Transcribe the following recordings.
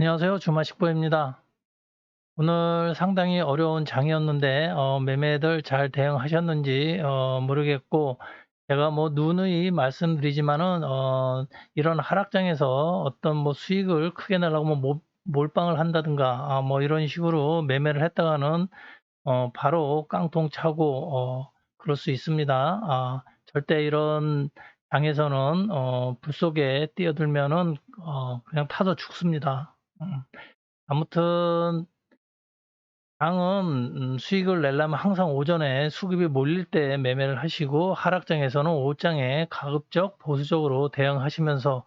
안녕하세요. 주마식보입니다. 오늘 상당히 어려운 장이었는데 어, 매매들 잘 대응하셨는지 어, 모르겠고 제가 뭐 누누이 말씀드리지만은 어, 이런 하락장에서 어떤 뭐 수익을 크게 내려고 뭐 몰- 몰빵을 한다든가 아, 뭐 이런 식으로 매매를 했다가는 어, 바로 깡통 차고 어, 그럴 수 있습니다. 아, 절대 이런 장에서는 어, 불 속에 뛰어들면은 어, 그냥 타서 죽습니다. 음. 아무튼 장은 음, 수익을 내려면 항상 오전에 수급이 몰릴 때 매매를 하시고 하락장에서는 오후장에 가급적 보수적으로 대응하시면서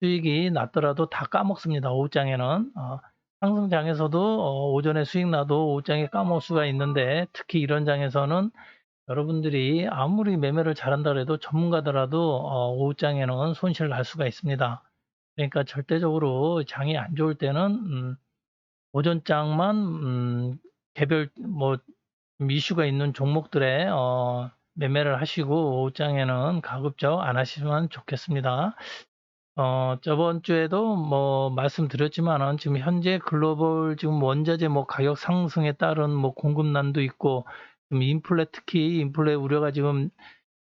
수익이 났더라도 다 까먹습니다. 오후장에는 어, 상승장에서도 어, 오전에 수익 나도 오후장에 까먹을 수가 있는데 특히 이런 장에서는 여러분들이 아무리 매매를 잘한다 해도 전문가더라도 어, 오후장에는 손실 날 수가 있습니다. 그러니까 절대적으로 장이 안 좋을 때는 음, 오전장만 음, 개별 뭐 이슈가 있는 종목들에 어, 매매를 하시고 오후장에는 가급적 안 하시면 좋겠습니다. 어, 저번 주에도 뭐 말씀드렸지만은 지금 현재 글로벌 지금 원자재 뭐 가격 상승에 따른 뭐 공급난도 있고 지금 인플레 특히 인플레 우려가 지금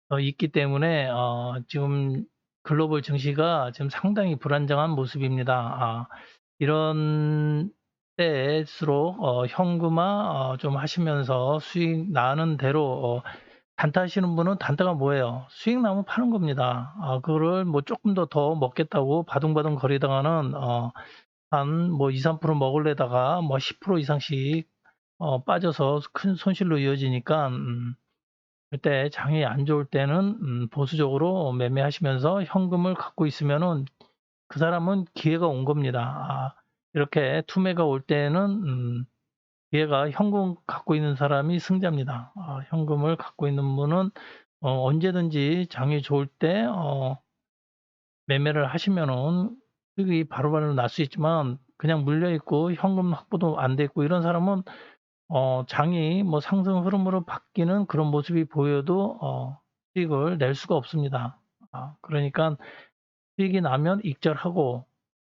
어, 있기 때문에 어, 지금 글로벌 증시가 지금 상당히 불안정한 모습입니다. 아, 이런 때일수록 어, 현금화 어, 좀 하시면서 수익 나는 대로 어, 단타 하시는 분은 단타가 뭐예요? 수익 나면 파는 겁니다. 아, 그거를 뭐 조금 더 더 먹겠다고 바둥바둥 거리다가는 어, 한뭐 2, 3% 먹을래다가 뭐 10% 이상씩 어, 빠져서 큰 손실로 이어지니까 음, 그때 장이 안 좋을 때는 음, 보수적으로 매매하시면서 현금을 갖고 있으면은 그 사람은 기회가 온 겁니다. 아, 이렇게 투매가 올 때는 음, 기회가 현금 갖고 있는 사람이 승자입니다. 아, 현금을 갖고 있는 분은 어, 언제든지 장이 좋을 때 어, 매매를 하시면은 수익이 바로바로 날 수 있지만 그냥 물려 있고 현금 확보도 안 돼 있고 이런 사람은 어, 장이 뭐 상승 흐름으로 바뀌는 그런 모습이 보여도 어, 수익을 낼 수가 없습니다. 아, 그러니까 수익이 나면 익절하고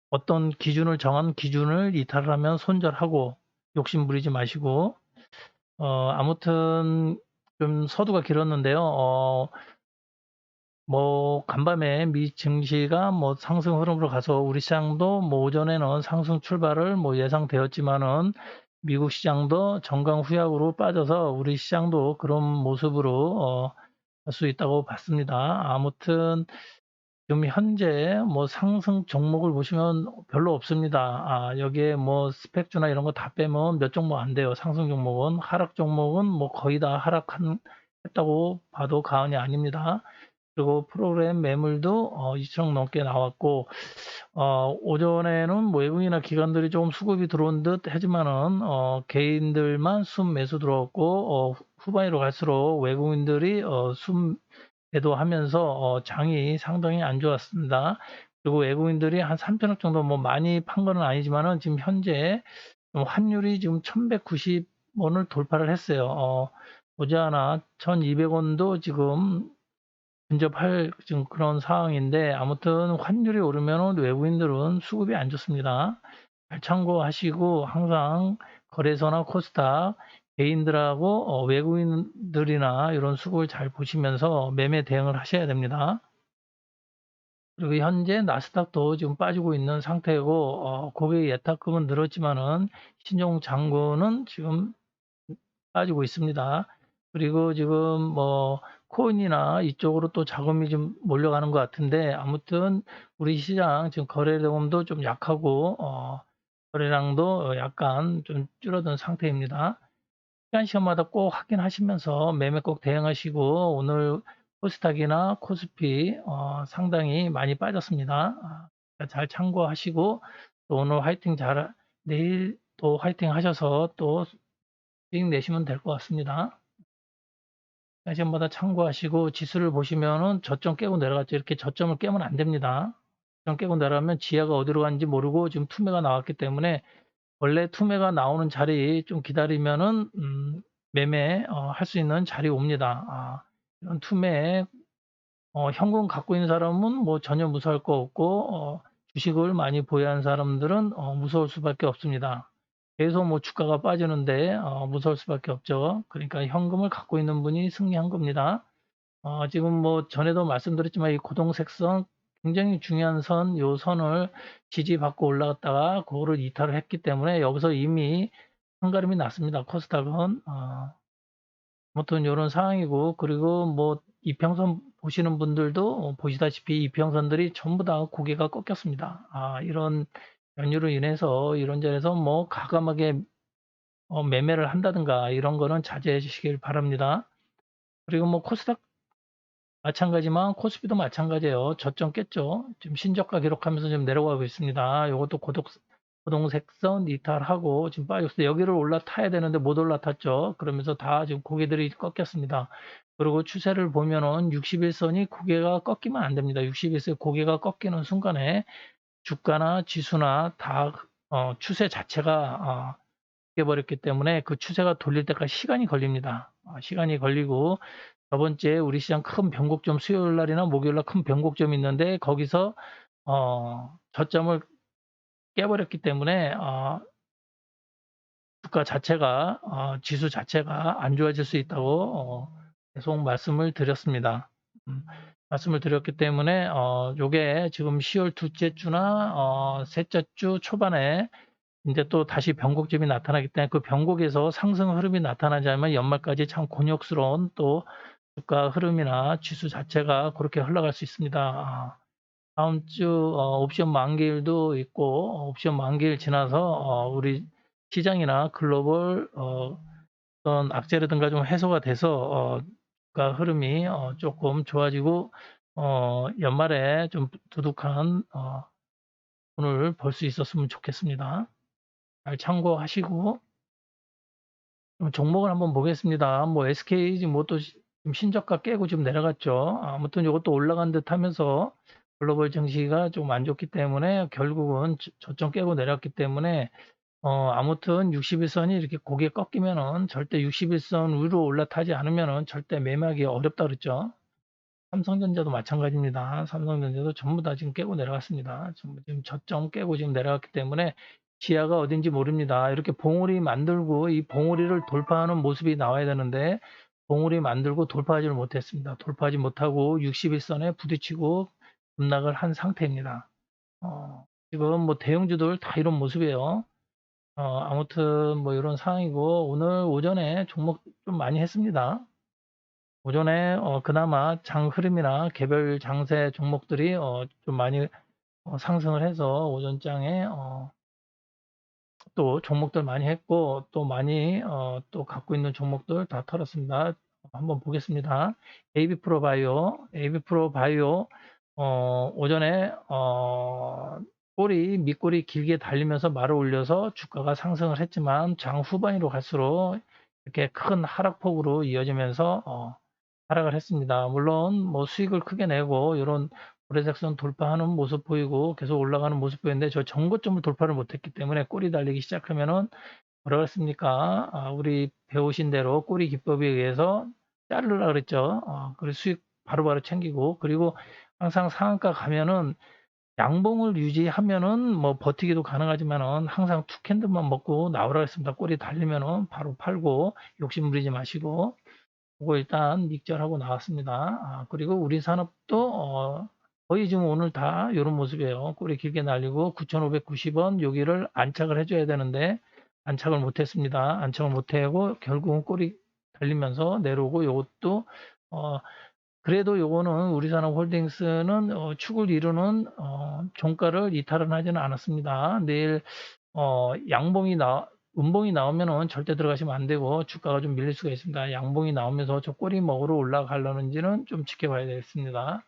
어떤 기준을 정한 기준을 이탈하면 손절하고 욕심 부리지 마시고 어, 아무튼 좀 서두가 길었는데요. 어, 뭐 간밤에 미 증시가 뭐 상승 흐름으로 가서 우리 시장도 뭐 오전에는 상승 출발을 뭐 예상되었지만은 미국 시장도 정강 후약으로 빠져서 우리 시장도 그런 모습으로 어, 갈수 있다고 봤습니다. 아무튼 지금 현재 뭐 상승 종목을 보시면 별로 없습니다. 아, 여기에 뭐 스펙주나 이런 거 다 빼면 몇 종목 안 돼요. 상승 종목은 하락 종목은 뭐 거의 다 하락한 했다고 봐도 과언이 아닙니다. 그리고 프로그램 매물도 어, 2천억 넘게 나왔고 어, 오전에는 뭐 외국인이나 기관들이 조금 수급이 들어온 듯 하지만은 어, 개인들만 순 매수 들어왔고 어, 후반으로 갈수록 외국인들이 어, 순 매도하면서 어, 장이 상당히 안 좋았습니다. 그리고 외국인들이 한 3천억 정도 뭐 많이 판 거는 아니지만은 지금 현재 환율이 지금 1190원을 돌파를 했어요. 어, 모자나 1200원도 지금 근접할 그런 상황인데 아무튼 환율이 오르면 외국인들은 수급이 안 좋습니다. 잘 참고하시고 항상 거래소나 코스닥 개인들하고 어, 외국인들이나 이런 수급을 잘 보시면서 매매 대응을 하셔야 됩니다. 그리고 현재 나스닥도 지금 빠지고 있는 상태고 어, 고객 예탁금은 늘었지만은 신용 잔고는 지금 빠지고 있습니다. 그리고 지금 뭐 코인이나 이쪽으로 또 자금이 좀 몰려가는 것 같은데 아무튼 우리 시장 지금 거래대금도 좀 약하고 어, 거래량도 약간 좀 줄어든 상태입니다. 시간 시간마다 꼭 확인하시면서 매매 꼭 대응하시고 오늘 코스닥이나 코스피 어, 상당히 많이 빠졌습니다. 아, 잘 참고하시고 또 오늘 화이팅 잘 내일 또 화이팅 하셔서 또 수익 내시면 될 것 같습니다. 시간마다 참고하시고 지수를 보시면은 저점 깨고 내려갔죠. 이렇게 저점을 깨면 안 됩니다. 저점 깨고 내려가면 지하가 어디로 갔는지 모르고 지금 투매가 나왔기 때문에 원래 투매가 나오는 자리 좀 기다리면은 음, 매매 어, 할 수 있는 자리 옵니다. 아, 이런 투매 어, 현금 갖고 있는 사람은 뭐 전혀 무서울 거 없고 어, 주식을 많이 보유한 사람들은 어, 무서울 수밖에 없습니다. 계속 뭐 주가가 빠지는데 어, 무서울 수밖에 없죠. 그러니까 현금을 갖고 있는 분이 승리한 겁니다. 어, 지금 뭐 전에도 말씀드렸지만 이 고동색선 굉장히 중요한 선, 요 선을 지지받고 올라갔다가 그거를 이탈을 했기 때문에 여기서 이미 한가름이 났습니다. 코스닥은 어, 아무튼 이런 상황이고 그리고 뭐 이평선 보시는 분들도 어, 보시다시피 이평선들이 전부 다 고개가 꺾였습니다. 아, 이런 연유로 인해서 이런 점에서 뭐 가감하게 어, 매매를 한다든가 이런 거는 자제해 주시길 바랍니다. 그리고 뭐 코스닥 마찬가지만 코스피도 마찬가지예요. 저점 깼죠. 지금 신저가 기록하면서 지금 내려가고 있습니다. 이것도 고독, 고동색선 이탈하고 지금 빠졌어요. 여기를 올라타야 되는데 못 올라탔죠. 그러면서 다 지금 고개들이 꺾였습니다. 그리고 추세를 보면은 61선이 고개가 꺾이면 안 됩니다. 61선 고개가 꺾이는 순간에 주가나 지수나 다 어, 추세 자체가 어, 깨버렸기 때문에 그 추세가 돌릴 때까지 시간이 걸립니다. 어, 시간이 걸리고 저번 주에 우리 시장 큰 변곡점 수요일 날이나 목요일 날 큰 변곡점이 있는데 거기서 어, 저점을 깨버렸기 때문에 어, 주가 자체가 어, 지수 자체가 안 좋아질 수 있다고 어, 계속 말씀을 드렸습니다. 음, 말씀을 드렸기 때문에 어, 요게 지금 10월 둘째 주나 어, 셋째 주 초반에 이제 또 다시 변곡점이 나타나기 때문에 그 변곡에서 상승 흐름이 나타나자면 연말까지 참 곤욕스러운 또 주가 흐름이나 지수 자체가 그렇게 흘러갈 수 있습니다. 아, 다음 주 어, 옵션 만기일도 있고 어, 옵션 만기일 지나서 어, 우리 시장이나 글로벌 어, 어떤 악재라든가 좀 해소가 돼서 어, 주 가 흐름이 어, 조금 좋아지고 어, 연말에 좀 두둑한 어, 돈을 벌 수 있었으면 좋겠습니다. 잘 참고하시고 그럼 종목을 한번 보겠습니다. 뭐 SK 뭐또 신저가 깨고 지금 내려갔죠. 아무튼 이것도 올라간 듯 하면서 글로벌 증시가 좀 안 좋기 때문에 결국은 저점 깨고 내렸기 때문에 어 아무튼 61선이 이렇게 고개 꺾이면은 절대 61선 위로 올라타지 않으면은 절대 매매하기 어렵다 그랬죠. 삼성전자도 마찬가지입니다. 삼성전자도 전부 다 지금 깨고 내려갔습니다. 전부 지금 저점 깨고 지금 내려갔기 때문에 지하가 어딘지 모릅니다. 이렇게 봉우리 만들고 이 봉우리를 돌파하는 모습이 나와야 되는데 봉우리 만들고 돌파하지를 못했습니다. 돌파하지 못하고 61선에 부딪히고 급락을 한 상태입니다. 어, 지금 뭐 대형주들 다 이런 모습이에요. 어, 아무튼 뭐 이런 상황이고 오늘 오전에 종목 좀 많이 했습니다. 오전에 어, 그나마 장 흐름이나 개별 장세 종목들이 어, 좀 많이 어, 상승을 해서 오전장에 어, 또 종목들 많이 했고 또 많이 어, 또 갖고 있는 종목들 다 털었습니다. 한번 보겠습니다. AB 프로 바이오, AB 프로 바이오 어, 오전에 어, 꼬리 밑꼬리 길게 달리면서 말을 올려서 주가가 상승을 했지만 장 후반으로 갈수록 이렇게 큰 하락폭으로 이어지면서 어, 하락을 했습니다. 물론 뭐 수익을 크게 내고 이런 고래색선 돌파하는 모습 보이고 계속 올라가는 모습 보이는데 저 정고점을 돌파를 못했기 때문에 꼬리 달리기 시작하면은 뭐라 그랬습니까? 아, 우리 배우신 대로 꼬리 기법에 의해서 자르라 그랬죠. 어, 그래서 수익 바로바로 바로 챙기고 그리고 항상 상한가 가면은 양봉을 유지하면은 뭐 버티기도 가능하지만은 항상 투 캔들만 먹고 나오라 했습니다. 꼬리 달리면은 바로 팔고 욕심 부리지 마시고 그거 일단 믹절하고 나왔습니다. 아, 그리고 우리 산업도 어, 거의 지금 오늘 다 이런 모습이에요. 꼬리 길게 날리고 9,590원 여기를 안착을 해줘야 되는데 안착을 못했습니다. 안착을 못하고 결국은 꼬리 달리면서 내려오고 이것도 어, 그래도 요거는 우리 산업홀딩스는 어, 축을 이루는 어, 종가를 이탈은 하지는 않았습니다. 내일 어, 양봉이 나 음봉이 나오면은 절대 들어가시면 안 되고 주가가 좀 밀릴 수가 있습니다. 양봉이 나오면서 저 꼬리 먹으러 올라가려는지는 좀 지켜봐야 되겠습니다.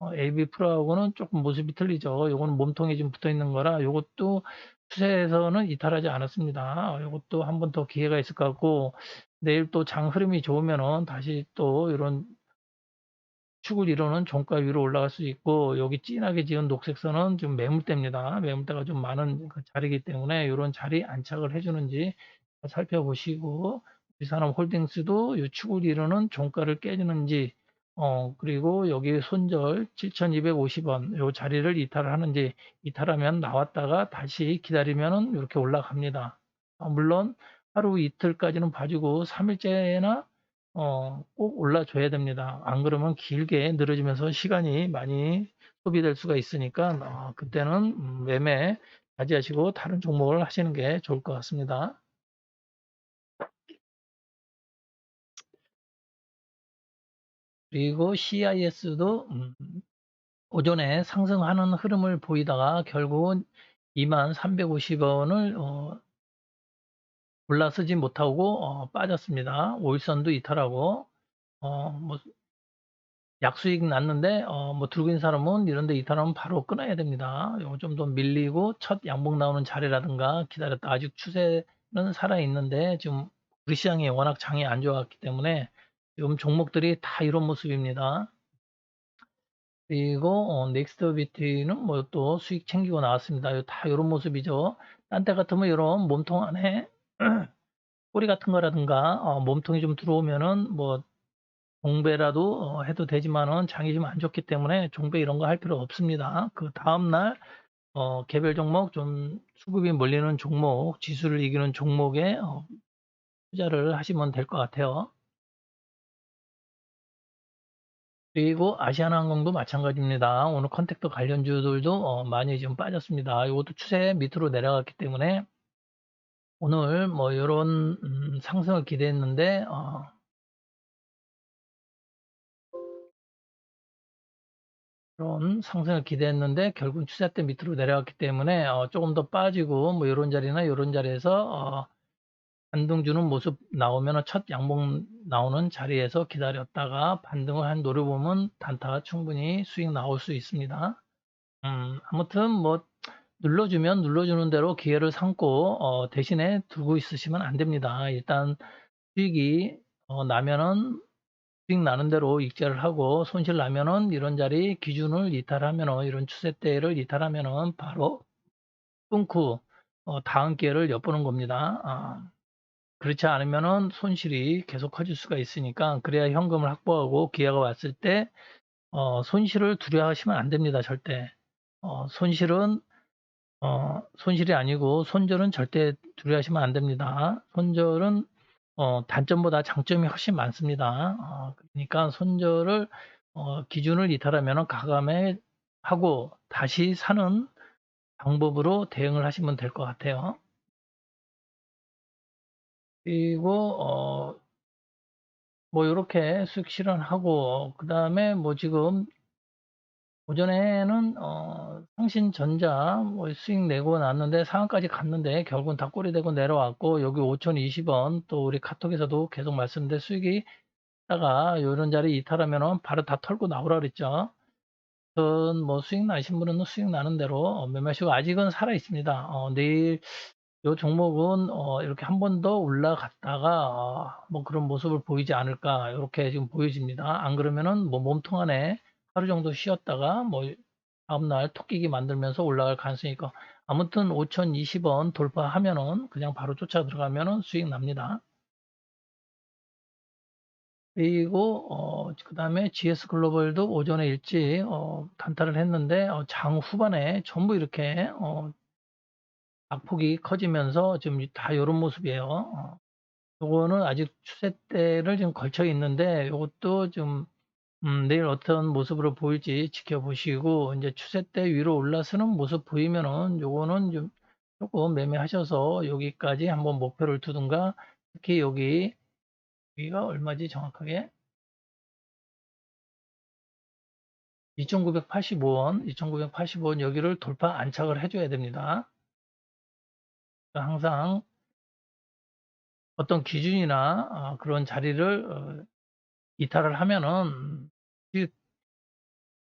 어, AB 프로하고는 조금 모습이 틀리죠. 요거는 몸통에 좀 붙어 있는 거라 요것도 추세에서는 이탈하지 않았습니다. 어, 요것도 한 번 더 기회가 있을 것 같고 내일 또 장 흐름이 좋으면은 다시 또 이런 축을 이루는 종가 위로 올라갈 수 있고 여기 진하게 지은 녹색선은 좀 매물대입니다. 매물대가 좀 많은 그 자리이기 때문에 이런 자리 안착을 해주는지 살펴보시고 우리산업 홀딩스도 이 축을 이루는 종가를 깨주는지 어, 그리고 여기 손절 7,250원 요 자리를 이탈을 하는지 이탈하면 나왔다가 다시 기다리면은 이렇게 올라갑니다. 어, 물론 하루 이틀까지는 봐주고 3일째나 어, 꼭 올라줘야 됩니다. 안 그러면 길게 늘어지면서 시간이 많이 소비될 수가 있으니까 어, 그때는 음, 매매 자제하시고 다른 종목을 하시는 게 좋을 것 같습니다. 그리고 CIS도 음, 오전에 상승하는 흐름을 보이다가 결국은 2350원을 어, 올라서지 못하고 어, 빠졌습니다. 오일선도 이탈하고 어, 뭐 약수익 났는데 어, 뭐 들고 있는 사람은 이런데 이탈하면 바로 끊어야 됩니다. 요거 좀 더 밀리고 첫 양봉 나오는 자리라든가 기다렸다 아직 추세는 살아 있는데 지금 우리 시장이 워낙 장이 안 좋았기 때문에 지금 종목들이 다 이런 모습입니다. 그리고 어, 넥스트 비트는 뭐 또 수익 챙기고 나왔습니다. 요- 다 이런 모습이죠. 딴 때 같으면 이런 몸통 안에 꼬리 같은 거라든가 어, 몸통이 좀 들어오면은 뭐 종배라도 어, 해도 되지만은 장이 좀 안 좋기 때문에 종배 이런 거 할 필요 없습니다. 그 다음 날 어, 개별 종목 좀 수급이 몰리는 종목, 지수를 이기는 종목에 어, 투자를 하시면 될 것 같아요. 그리고 아시아나항공도 마찬가지입니다. 오늘 컨택터 관련주들도 어, 많이 좀 빠졌습니다. 이것도 추세 밑으로 내려갔기 때문에 오늘 뭐 이런 음, 상승을 기대했는데 어, 이런 상승을 기대했는데 결국 추세 때 밑으로 내려갔기 때문에 어, 조금 더 빠지고 뭐 이런 자리나 이런 자리에서 어, 반등 주는 모습 나오면 첫 양봉 나오는 자리에서 기다렸다가 반등을 한 노려보면 단타가 충분히 수익 나올 수 있습니다. 음, 아무튼 뭐 눌러주면 눌러주는 대로 기회를 삼고 어, 대신에 두고 있으시면 안 됩니다. 일단 수익이 어, 나면은 수익 나는 대로 익절을 하고 손실 나면은 이런 자리 기준을 이탈하면은 이런 추세대를 이탈하면은 바로 끊고 어, 다음 기회를 엿보는 겁니다. 아, 그렇지 않으면은 손실이 계속 커질 수가 있으니까 그래야 현금을 확보하고 기회가 왔을 때 어, 손실을 두려워하시면 안 됩니다. 절대. 어, 손실은 어, 손실이 아니고 손절은 절대 두려워하시면 안 됩니다. 손절은 어, 단점보다 장점이 훨씬 많습니다. 어, 그러니까 손절을 어, 기준을 이탈하면 가감해 하고 다시 사는 방법으로 대응을 하시면 될 것 같아요. 그리고 어, 뭐 이렇게 수익 실현하고 그 다음에 뭐 지금 오전에는 어, 상신전자 뭐 수익 내고 났는데 상한까지 갔는데 결국은 다 꼬리 되고 내려왔고 여기 5,020원 또 우리 카톡에서도 계속 말씀드린 수익이 다가 이런 자리 이탈하면은 바로 다 털고 나오라 그랬죠. 뭐 수익 나신 분은 수익 나는 대로 어, 매매하시고 아직은 살아 있습니다. 어, 내일 이 종목은 어, 이렇게 한 번 더 올라갔다가 어, 뭐 그런 모습을 보이지 않을까 이렇게 지금 보여집니다. 안 그러면은 뭐 몸통 안에 하루 정도 쉬었다가 뭐 다음날 토끼기 만들면서 올라갈 가능성이 있고 아무튼 5,020원 돌파하면은 그냥 바로 쫓아 들어가면은 수익 납니다. 그리고 어, 그 다음에 GS 글로벌도 오전에 일찍 어, 단타를 했는데 어, 장 후반에 전부 이렇게 어, 악폭이 커지면서 지금 다 이런 모습이에요. 어, 요거는 아직 추세대를 지금 걸쳐 있는데 이것도 좀 음, 내일 어떤 모습으로 보일지 지켜보시고 이제 추세대 위로 올라서는 모습 보이면은 요거는 좀 조금 매매하셔서 여기까지 한번 목표를 두든가 특히 여기 여기가 얼마지 정확하게 2,985 원, 2,985 원 여기를 돌파 안착을 해 줘야 됩니다. 항상 어떤 기준이나 어, 그런 자리를 어, 이탈을 하면은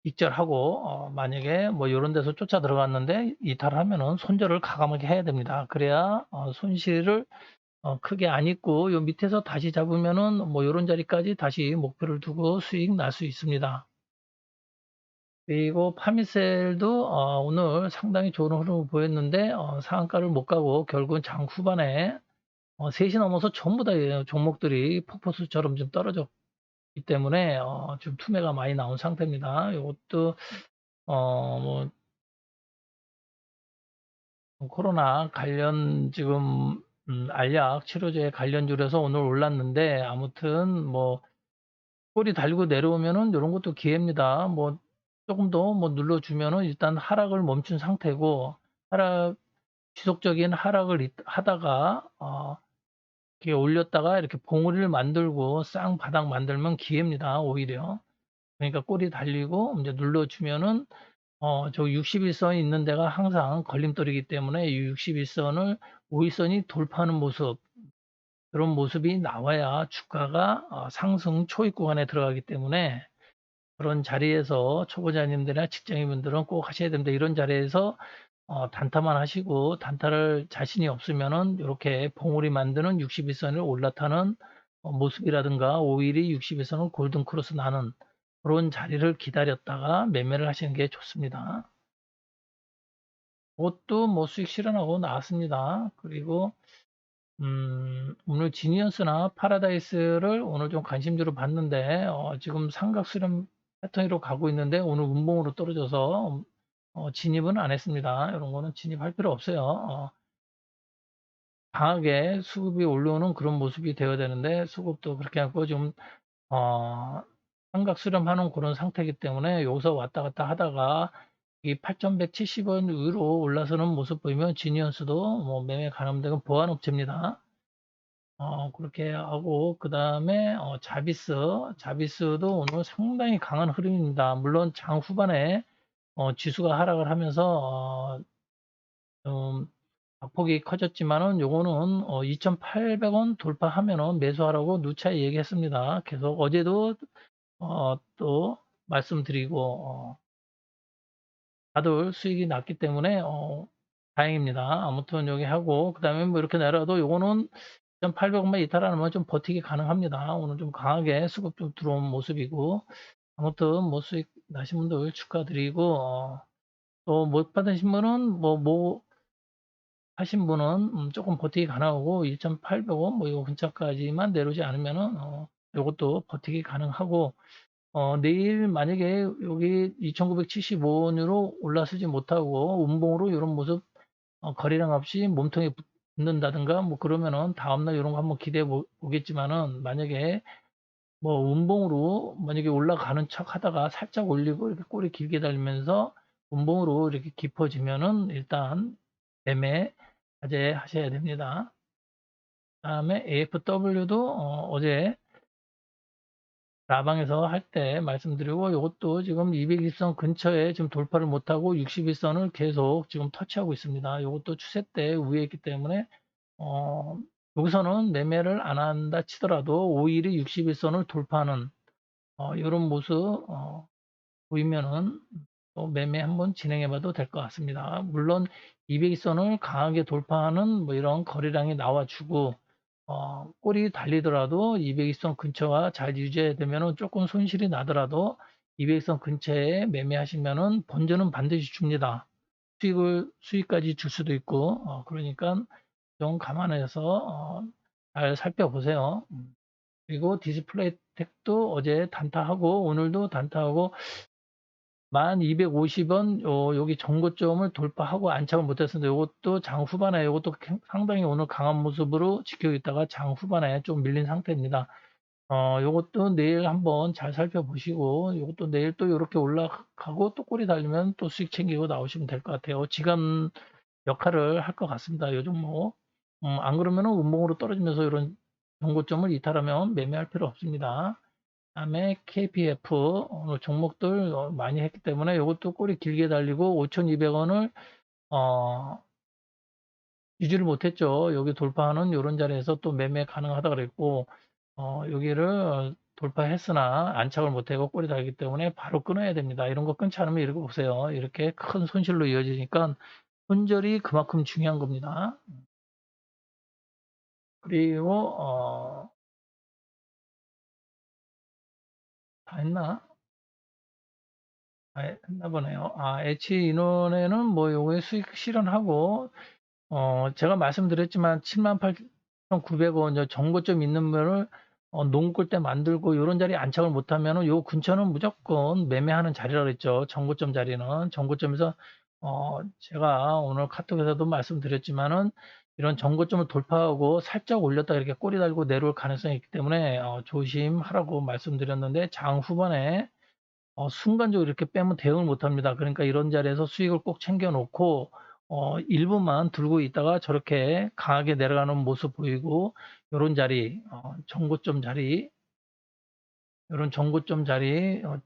익절하고 어, 만약에 뭐 이런 데서 쫓아 들어갔는데 이탈을 하면은 손절을 가감하게 해야 됩니다. 그래야 어, 손실을 어, 크게 안 입고 요 밑에서 다시 잡으면은 뭐 이런 자리까지 다시 목표를 두고 수익 날 수 있습니다. 그리고 파미셀도 어, 오늘 상당히 좋은 흐름을 보였는데 어, 상한가를 못 가고 결국은 장 후반에 어, 3시 넘어서 전부 다 종목들이 폭포수처럼 좀 떨어졌 기 때문에 어, 좀 투매가 많이 나온 상태입니다. 이것도 어, 뭐 코로나 관련 지금 음, 알약 치료제 관련주라서 오늘 올랐는데 아무튼 뭐 꼬리 달고 내려오면은 이런 것도 기회입니다. 뭐 조금 더 뭐 눌러주면은 일단 하락을 멈춘 상태고 하락 지속적인 하락을 있- 하다가 어, 이렇게 올렸다가 이렇게 봉우리를 만들고 쌍 바닥 만들면 기회입니다. 오히려 그러니까 꼬리 달리고 이제 눌러주면은 어, 저 61선이 있는 데가 항상 걸림돌이기 때문에 이 61선을 5일선이 돌파하는 모습 그런 모습이 나와야 주가가 어, 상승 초입 구간에 들어가기 때문에 그런 자리에서 초보자님들이나 직장인분들은 꼭 하셔야 됩니다. 이런 자리에서 어, 단타만 하시고 단타를 자신이 없으면은 이렇게 봉우리 만드는 61선을 올라타는 어, 모습이라든가 5일이 61선을 골든 크로스 나는 그런 자리를 기다렸다가 매매를 하시는 게 좋습니다. 그것도 뭐 수익 실현하고 나왔습니다. 그리고 음, 오늘 지니언스나 파라다이스를 오늘 좀 관심주로 봤는데 어, 지금 삼각 수렴 패턴으로 가고 있는데 오늘 운봉으로 떨어져서 어, 진입은 안 했습니다. 이런 거는 진입할 필요 없어요. 어, 강하게 수급이 올라오는 그런 모습이 되어야 되는데 수급도 그렇게 하고 좀 어, 삼각 수렴하는 그런 상태이기 때문에 여기서 왔다 갔다 하다가 이 8,170원 위로 올라서는 모습 보이면 지니언스도 뭐 매매 가능되고 보안업체입니다. 어, 그렇게 하고 그 다음에 어, 자비스 자비스도 오늘 상당히 강한 흐름입니다. 물론 장 후반에 어, 지수가 하락을 하면서 어, 좀 낙폭이 커졌지만은 요거는 어, 2,800원 돌파하면은 매수하라고 누차 얘기했습니다. 계속 어제도 어, 또 말씀드리고 어, 다들 수익이 났기 때문에 어, 다행입니다. 아무튼 여기 하고 그 다음에 뭐 이렇게 내려도 요거는 2,800원만 이탈하면 좀 버티기 가능합니다. 오늘 좀 강하게 수급 좀 들어온 모습이고 아무튼 뭐 수익 나신 분들 축하드리고 어, 또못 받으신 분은 뭐뭐 하신 분은 음, 조금 버티기 가능하고 2,800원 뭐 이거 근처까지만 내려오지 않으면은 어, 이것도 버티기 가능하고 어, 내일 만약에 여기 2,975원으로 올라서지 못하고 운봉으로 이런 모습 어, 거래량 없이 몸통에 붙는다든가 뭐 그러면은 다음날 이런 거 한번 기대해 보, 보겠지만은 만약에 뭐 운봉으로 만약에 올라가는 척 하다가 살짝 올리고 이렇게 꼬리 길게 달리면서 운봉으로 이렇게 깊어지면은 일단 매매 자제하셔야 됩니다. 다음에 AFW도 어, 제 라방에서 할 때 말씀드리고 이것도 지금 220선 근처에 지금 돌파를 못하고 61선을 계속 지금 터치하고 있습니다. 이것도 추세 때 위에 있기 때문에 어, 여기서는 매매를 안 한다 치더라도 5일이 61선을 돌파하는 어, 이런 모습 어, 보이면은 또 매매 한번 진행해 봐도 될 것 같습니다. 물론 200선을 강하게 돌파하는 뭐 이런 거래량이 나와주고 어, 꼬리 달리더라도 200선 근처가 잘 유지되면 조금 손실이 나더라도 200선 근처에 매매하시면은 번전은 반드시 줍니다. 수익을 수익까지 줄 수도 있고 어, 그러니까 좀 감안해서 어, 잘 살펴보세요. 음. 그리고 디스플레이 텍도 어제 단타하고 오늘도 단타하고 1250원 어, 여기 정고점을 돌파하고 안착을 못했습니다. 이것도 장 후반에 이것도 상당히 오늘 강한 모습으로 지키고 있다가 장 후반에 좀 밀린 상태입니다. 어, 요것도 내일 한번 잘 살펴보시고 이것도 내일 또 이렇게 올라가고 또 꼬리 달리면 또 수익 챙기고 나오시면 될 것 같아요. 지금 역할을 할 것 같습니다. 요즘 뭐 음, 안 그러면은 운봉으로 떨어지면서 이런 정고점을 이탈하면 매매할 필요 없습니다. 다음에 KPF 오늘 종목들 어, 많이 했기 때문에 이것도 꼬리 길게 달리고 5,200원을 어, 유지를 못했죠. 여기 돌파하는 이런 자리에서 또 매매 가능하다 그랬고 어, 여기를 돌파했으나 안착을 못하고 꼬리 달기 때문에 바로 끊어야 됩니다. 이런 거 끊지 않으면 이렇게 보세요. 이렇게 큰 손실로 이어지니까 손절이 그만큼 중요한 겁니다. 그리고 어, 다 했나? 아, 했나 보네요. 아, H 인원에는 뭐 요거에 수익 실현하고 어, 제가 말씀드렸지만 78,900원 정고점 있는 분을 어, 농골대 만들고 요런 자리에 안착을 못하면은 요 근처는 무조건 매매하는 자리라 그랬죠. 정고점 자리는 정고점에서 어, 제가 오늘 카톡에서도 말씀드렸지만은 이런 정고점을 돌파하고 살짝 올렸다 이렇게 꼬리 달고 내려올 가능성이 있기 때문에 어, 조심하라고 말씀드렸는데 장 후반에 어, 순간적으로 이렇게 빼면 대응을 못 합니다. 그러니까 이런 자리에서 수익을 꼭 챙겨 놓고 어, 일부만 들고 있다가 저렇게 강하게 내려가는 모습 보이고 요런 자리 어, 정고점 자리 요런 정고점 자리 어,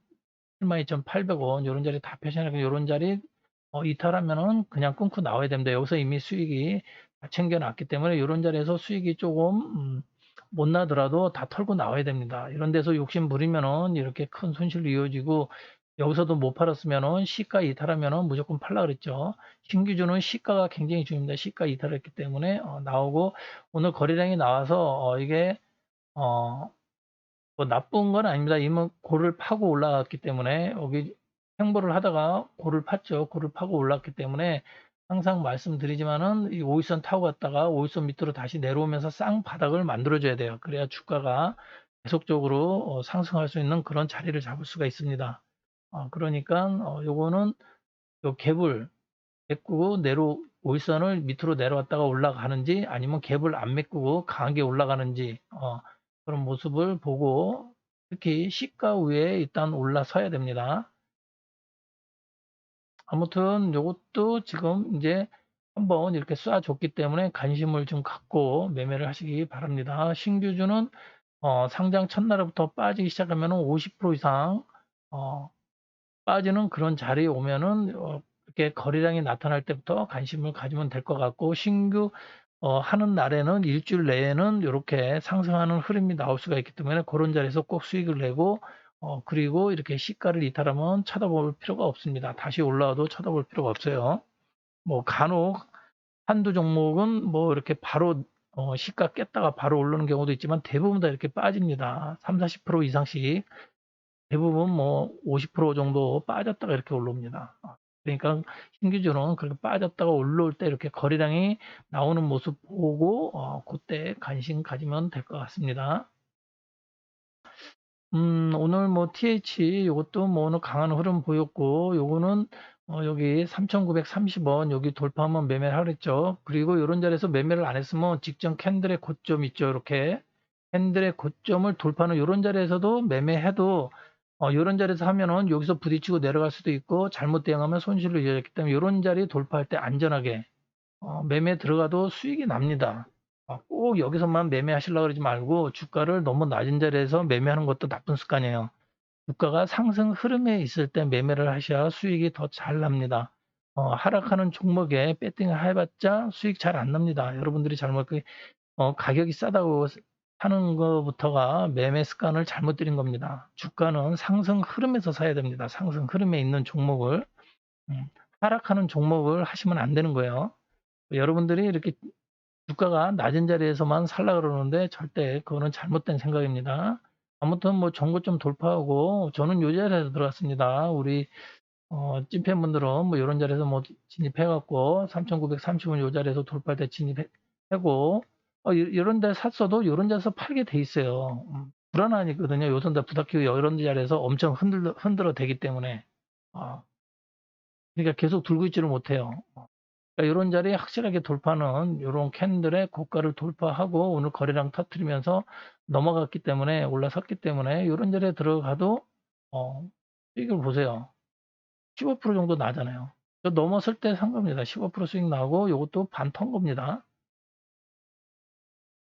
72,800원 요런 자리 다 표시하니까 요런 자리 어, 이탈하면은 그냥 끊고 나와야 됩니다. 여기서 이미 수익이 다 챙겨놨기 때문에 이런 자리에서 수익이 조금 음, 못 나더라도 다 털고 나와야 됩니다. 이런 데서 욕심 부리면은 이렇게 큰 손실로 이어지고 여기서도 못 팔았으면은 시가 이탈하면은 무조건 팔라 그랬죠. 신규주는 시가가 굉장히 중요합니다. 시가 이탈했기 때문에 어, 나오고 오늘 거래량이 나와서 어, 이게 어, 뭐 나쁜 건 아닙니다. 이미 고를 파고 올라갔기 때문에 여기 행보를 하다가 고를 팠죠. 고를 파고 올랐기 때문에 항상 말씀드리지만은 이 5일선 타고 갔다가 5일선 밑으로 다시 내려오면서 쌍바닥을 만들어줘야 돼요. 그래야 주가가 계속적으로 어, 상승할 수 있는 그런 자리를 잡을 수가 있습니다. 어, 그러니까 어, 요거는 요 갭을 메꾸고 내려 5일선을 밑으로 내려왔다가 올라가는지 아니면 갭을 안 메꾸고 강하게 올라가는지 어, 그런 모습을 보고 특히 시가 위에 일단 올라서야 됩니다. 아무튼 요것도 지금 이제 한번 이렇게 쏴줬기 때문에 관심을 좀 갖고 매매를 하시기 바랍니다. 신규주는 어, 상장 첫날부터 빠지기 시작하면 50% 이상 어, 빠지는 그런 자리에 오면은 어, 이렇게 거래량이 나타날 때부터 관심을 가지면 될 것 같고 신규 어, 하는 날에는 일주일 내에는 이렇게 상승하는 흐름이 나올 수가 있기 때문에 그런 자리에서 꼭 수익을 내고 어, 그리고 이렇게 시가를 이탈하면 쳐다볼 필요가 없습니다. 다시 올라와도 쳐다볼 필요가 없어요. 뭐 간혹 한두 종목은 뭐 이렇게 바로 어, 시가 깼다가 바로 오르는 경우도 있지만 대부분 다 이렇게 빠집니다. 3, 40% 이상씩 대부분 뭐 50% 정도 빠졌다가 이렇게 올라옵니다. 그러니까 신규주는 그렇게 빠졌다가 올라올 때 이렇게 거래량이 나오는 모습 보고 어, 그때 관심 가지면 될 것 같습니다. 음, 오늘 뭐 TH 요것도 뭐 오늘 강한 흐름 보였고 요거는 어, 여기 3,930 원 여기 돌파하면 매매를 하랬죠. 그리고 이런 자리에서 매매를 안 했으면 직전 캔들의 고점 있죠. 이렇게 캔들의 고점을 돌파하는 이런 자리에서도 매매해도 어, 이런 자리에서 하면은 여기서 부딪히고 내려갈 수도 있고 잘못 대응하면 손실로 이어졌기 때문에 이런 자리 돌파할 때 안전하게 어, 매매 들어가도 수익이 납니다. 아, 꼭 여기서만 매매하시려고 그러지 말고 주가를 너무 낮은 자리에서 매매하는 것도 나쁜 습관이에요. 주가가 상승 흐름에 있을 때 매매를 하셔야 수익이 더 잘 납니다. 어, 하락하는 종목에 배팅을 해봤자 수익 잘 안 납니다. 여러분들이 잘못 어, 가격이 싸다고 사는 것부터가 매매 습관을 잘못 들인 겁니다. 주가는 상승 흐름에서 사야 됩니다. 상승 흐름에 있는 종목을 음, 하락하는 종목을 하시면 안 되는 거예요. 여러분들이 이렇게 주가가 낮은 자리에서만 살라 그러는데 절대 그거는 잘못된 생각입니다. 아무튼 뭐 정고점 돌파하고 저는 요 자리에서 들어갔습니다. 우리 어, 찐팬분들은 뭐 이런 자리에서 뭐 진입해갖고 3,930원 요 자리에서 돌파할 때 진입하고 어, 이런 데 샀어도 이런 데서 팔게 돼 있어요. 음, 불안하니거든요. 요선 다 부닥치고 이런 자리에서 엄청 흔들어, 흔들어 대기 때문에. 어, 그러니까 계속 들고 있지를 못해요. 그러니까 이런 자리에 확실하게 돌파는 이런 캔들의 고가를 돌파하고 오늘 거래량 터트리면서 넘어갔기 때문에 올라섰기 때문에 이런 자리에 들어가도 어, 수익을 보세요. 15% 정도 나잖아요. 넘었을 때 산 겁니다. 15% 수익 나고 이것도 반 턴 겁니다.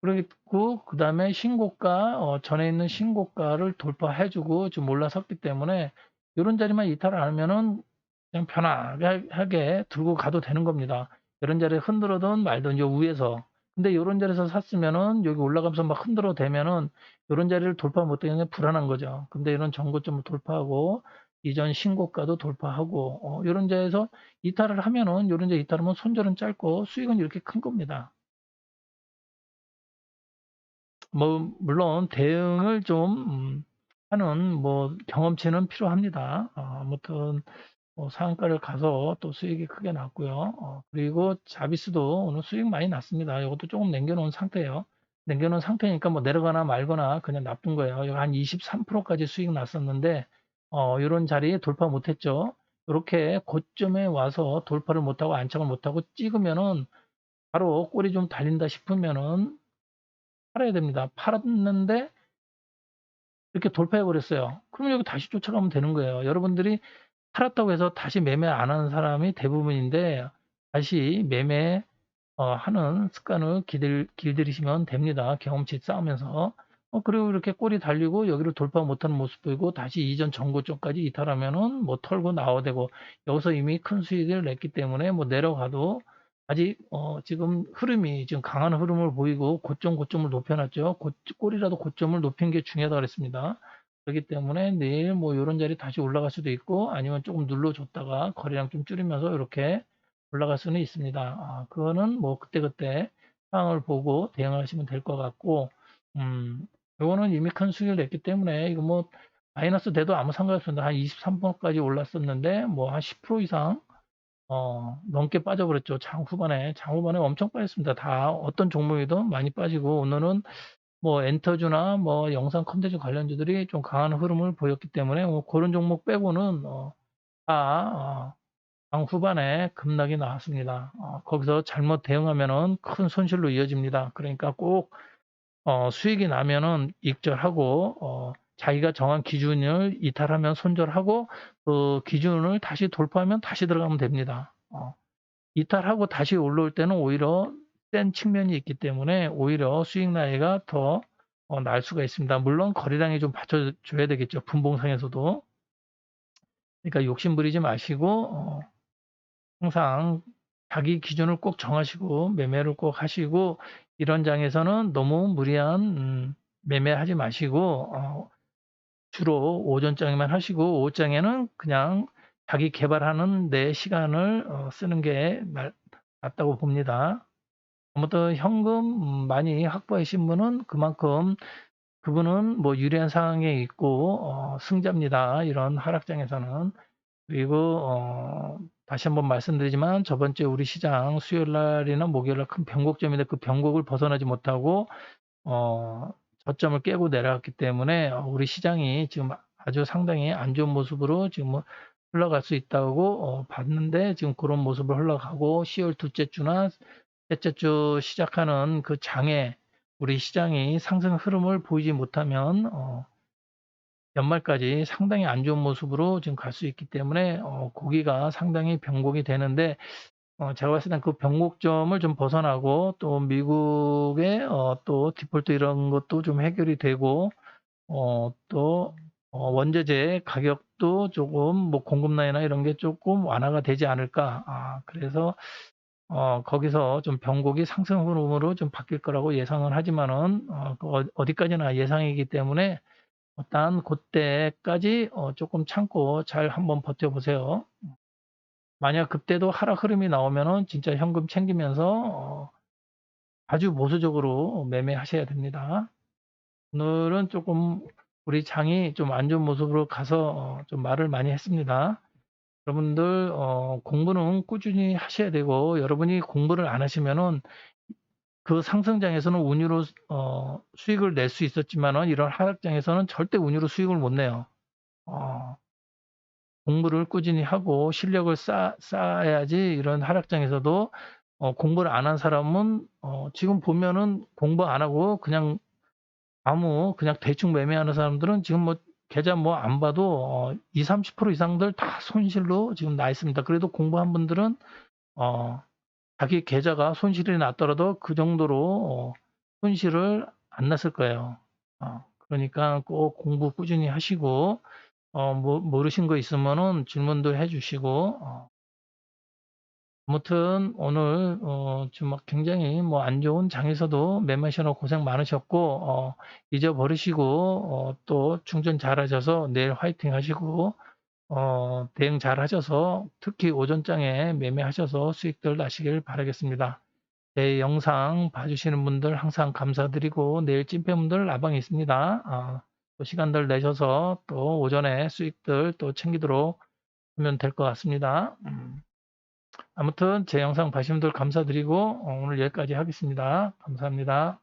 그리고 그 다음에 신고가 어, 전에 있는 신고가를 돌파해주고 좀 올라섰기 때문에 이런 자리만 이탈 안 하면은 그냥 편하게 들고 가도 되는 겁니다. 이런 자리에 흔들어든 말든 요 위에서. 근데 이런 자리에서 샀으면은 여기 올라가면서 막 흔들어 대면은 이런 자리를 돌파 못하면 불안한 거죠. 근데 이런 정고점을 돌파하고 이전 신고가도 돌파하고 어, 이런 자리에서 이탈을 하면은 이런 자리 이탈하면 손절은 짧고 수익은 이렇게 큰 겁니다. 뭐 물론 대응을 좀 음, 하는 뭐 경험치는 필요합니다. 어, 아무튼 뭐 상한가를 가서 또 수익이 크게 났고요. 어, 그리고 자비스도 오늘 수익 많이 났습니다. 이것도 조금 남겨놓은 상태예요. 남겨놓은 상태니까 뭐 내려가나 말거나 그냥 놔둔 거예요. 한 23%까지 수익 났었는데 어, 이런 자리에 돌파 못했죠. 이렇게 고점에 와서 돌파를 못하고 안착을 못하고 찍으면은 바로 꼬리 좀 달린다 싶으면은 팔아야 됩니다. 팔았는데 이렇게 돌파해 버렸어요. 그럼 여기 다시 쫓아가면 되는 거예요. 여러분들이 팔았다고 해서 다시 매매 안 하는 사람이 대부분인데 다시 매매 어, 하는 습관을 길들, 길들이시면 됩니다. 경험치 쌓으면서. 어, 그리고 이렇게 꼬리 달리고 여기를 돌파 못하는 모습 보이고 다시 이전 전고점까지 이탈하면은 뭐 털고 나와야 되고 여기서 이미 큰 수익을 냈기 때문에 뭐 내려가도 아직 어, 지금 흐름이 지금 강한 흐름을 보이고 고점 고점을 높여놨죠. 고, 꼬리라도 고점을 높인 게 중요하다 그랬습니다. 그렇기 때문에 내일 뭐 이런 자리 다시 올라갈 수도 있고 아니면 조금 눌러줬다가 거래량 좀 줄이면서 이렇게 올라갈 수는 있습니다. 아, 그거는 뭐 그때그때 상황을 보고 대응하시면 될 것 같고 음, 요거는 이미 큰 수익을 냈기 때문에 이거 뭐 마이너스 돼도 아무 상관없습니다. 한 23번까지 올랐었는데 뭐 한 10% 이상 어, 넘게 빠져버렸죠. 장 후반에. 장 후반에 엄청 빠졌습니다. 다 어떤 종목이든 많이 빠지고 오늘은 뭐 엔터주나 뭐 영상 컨텐츠 관련주들이 좀 강한 흐름을 보였기 때문에 뭐 그런 종목 빼고는 어, 다 어, 장 후반에 급락이 나왔습니다. 어, 거기서 잘못 대응하면은 큰 손실로 이어집니다. 그러니까 꼭 어, 수익이 나면은 익절하고 어, 자기가 정한 기준을 이탈하면 손절하고 그 기준을 다시 돌파하면 다시 들어가면 됩니다. 어, 이탈하고 다시 올라올 때는 오히려 센 측면이 있기 때문에 오히려 수익 나이가 더 어, 날 수가 있습니다. 물론 거래량이 좀 받쳐줘야 되겠죠. 분봉상에서도. 그러니까 욕심 부리지 마시고 어, 항상 자기 기준을 꼭 정하시고 매매를 꼭 하시고 이런 장에서는 너무 무리한 음, 매매하지 마시고 어, 주로 오전장에만 하시고 오후장에는 그냥 자기 개발하는 내 시간을 어, 쓰는 게 낫다고 봅니다. 아무튼 현금 음, 많이 확보하신 분은 그만큼 그분은 뭐 유리한 상황에 있고 어, 승자입니다. 이런 하락장에서는 그리고 어, 다시 한번 말씀드리지만 저번 주에 우리 시장 수요일 날이나 목요일 날 큰 변곡점인데 그 변곡을 벗어나지 못하고 어, 저점을 깨고 내려갔기 때문에 어, 우리 시장이 지금 아주 상당히 안 좋은 모습으로 지금 뭐 흘러갈 수 있다고 어, 봤는데 지금 그런 모습을 흘러가고 10월 둘째 주나 셋째 주 시작하는 그 장에 우리 시장이 상승 흐름을 보이지 못하면 어, 연말까지 상당히 안 좋은 모습으로 지금 갈 수 있기 때문에 어, 고기가 상당히 변곡이 되는데 어, 제가 봤을 땐 그 변곡점을 좀 벗어나고 또 미국의 어, 또 디폴트 이런 것도 좀 해결이 되고 어, 또 어, 원재재 가격도 조금 뭐 공급 라인이나 이런 게 조금 완화가 되지 않을까. 아, 그래서 어, 거기서 좀 변곡이 상승 흐름으로 좀 바뀔 거라고 예상은 하지만은 어, 그 어디까지나 예상이기 때문에 일단 그때까지 어, 조금 참고 잘 한번 버텨보세요. 만약 그때도 하락 흐름이 나오면은 진짜 현금 챙기면서 어, 아주 보수적으로 매매하셔야 됩니다. 오늘은 조금 우리 장이 좀 안 좋은 모습으로 가서 어, 좀 말을 많이 했습니다. 여러분들 어, 공부는 꾸준히 하셔야 되고 여러분이 공부를 안 하시면은 그 상승장에서는 운유로 어, 수익을 낼 수 있었지만은 이런 하락장에서는 절대 운유로 수익을 못 내요. 어, 공부를 꾸준히 하고 실력을 쌓, 쌓아야지 이런 하락장에서도 어, 공부를 안 한 사람은 어, 지금 보면은 공부 안 하고 그냥 아무 그냥 대충 매매하는 사람들은 지금 뭐 계좌 뭐 안 봐도 어, 20, 30% 이상들 다 손실로 지금 나 있습니다. 그래도 공부한 분들은 어, 자기 계좌가 손실이 났더라도 그 정도로 어, 손실을 안 났을 거예요. 어, 그러니까 꼭 공부 꾸준히 하시고 어, 뭐, 모르신 거 있으면은 질문도 해주시고, 어, 아무튼 오늘 어, 좀 굉장히 뭐 안 좋은 장에서도 매매하시느라 고생 많으셨고 어, 잊어버리시고 어, 또 충전 잘 하셔서 내일 화이팅 하시고 어, 대응 잘 하셔서 특히 오전장에 매매하셔서 수익들 나시길 바라겠습니다. 제 영상 봐주시는 분들 항상 감사드리고 내일 찐패분들 나방에 있습니다. 어, 또 시간들 내셔서 또 오전에 수익들 또 챙기도록 하면 될 것 같습니다. 음. 아무튼 제 영상 봐주신 분들 감사드리고 어, 오늘 여기까지 하겠습니다. 감사합니다.